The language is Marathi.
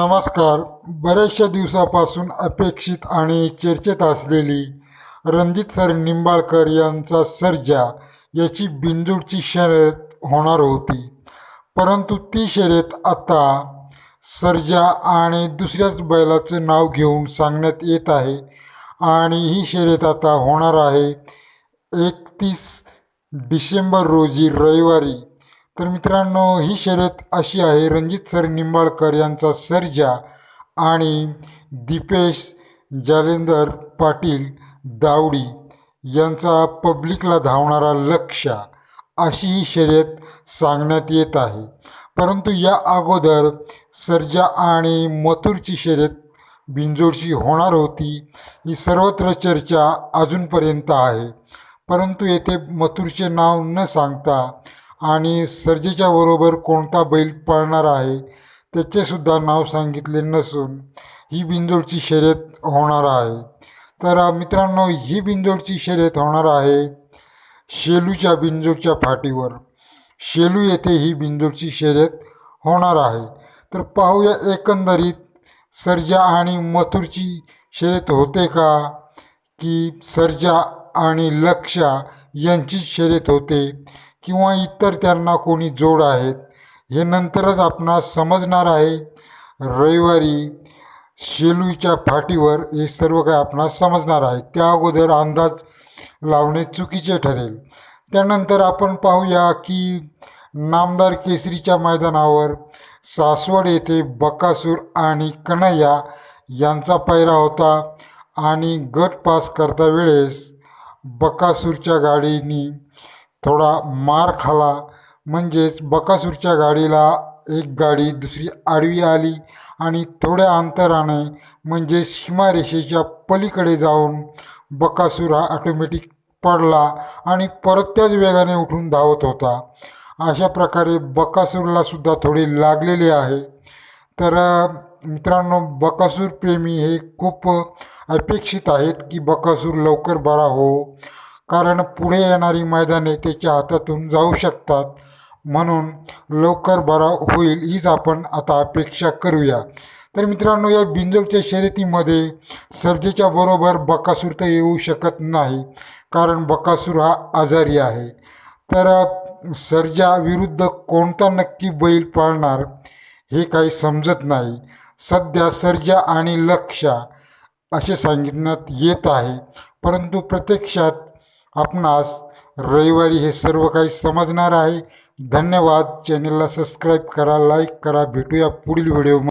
नमस्कार. बऱ्याचशा दिवसापासून अपेक्षित आणि चर्चेत असलेली रणजित सर निंबाळकर यांचा सर्जा याची बिंजोडची शर्यत होणार होती. परंतु ती शर्यत आता सर्जा आणि दुसऱ्याच बैलाचं नाव घेऊन सांगण्यात येत आहे आणि ही शर्यत आता होणार आहे. एकतीस डिसेंबर रोजी रविवारी तर मित्रांनो ही शर्यत अशी आहे. रणजित सर निंबाळकर यांचा सर्जा आणि दीपेश जालेंदर पाटील दावडी यांचा पब्लिकला धावणारा लक्ष्य अशी ही शर्यत सांगण्यात येत आहे. परंतु या अगोदर सर्जा आणि मथुरची शर्यत बिंजोडशी होणार होती ही सर्वत्र चर्चा अजूनपर्यंत आहे. परंतु येथे मथुरचे नाव न सांगता आणि सर्जेच्या बरोबर कोणता बैल पळणार आहे त्याचेसुद्धा नाव सांगितले नसून ही बिंजोडची शर्यत होणार आहे. तर मित्रांनो ही बिंजोडची शर्यत होणार आहे शेलूच्या बिंजोडच्या फाटीवर. शेलू येथे ही बिंजोडची शर्यत होणार आहे. तर पाहूया एकंदरीत सर्जा आणि मथुरची शर्यत होते का की सर्जा आणि लक्षा यांचीच शर्यत होते. किंवा इतर त्यांना कोणी जोड आहेत हे नंतरच आपणास समजणार आहे. रविवारी शेलूच्या फाटीवर हे सर्व काही आपणास समजणार आहे. त्या अगोदर अंदाज लावणे चुकीचे ठरेल. त्यानंतर आपण पाहूया की नामदार केसरीच्या मैदानावर सासवड येथे बकासूर आणि कन्हैया यांचा पैरा होता आणि गट पास करता वेळेस बकासूरच्या गाडीनी थोडा मार खाला. म्हणजेच बकासूरच्या गाडीला एक गाडी दुसरी आडवी आली आणि थोड्या अंतराने म्हणजे सीमारेषेच्या पलीकडे जाऊन बकासूर हा ऑटोमॅटिक पडला आणि परत त्याच वेगाने उठून धावत होता. अशा प्रकारे बकासूरला सुद्धा थोडे लागलेले आहे. तर मित्रांनो बकासूर प्रेमी हे खूप अपेक्षित आहेत की बकासूर लवकर बरा हो. कारण पुढे येणारी मैदाने त्याच्या हातातून जाऊ शकतात. म्हणून लवकर बरा होईल हीच आपण आता अपेक्षा करूया. तर मित्रांनो या बिंजोडच्या शर्यतीमध्ये सर्जेच्या बरोबर बकासूर तर येऊ शकत नाही कारण बकासूर हा आजारी आहे. तर सर्जा विरुद्ध कोणता नक्की बैल पाळणार हे काही समजत नाही. सध्या सर्जा आणि लक्षा असे सांगितण्यात येत आहे. परंतु प्रत्यक्षात आपणास रविवारी हे सर्व काही समजणार आहे. धन्यवाद. चॅनलला सबस्क्राईब करा लाईक करा. भेटूया पुढील व्हिडिओ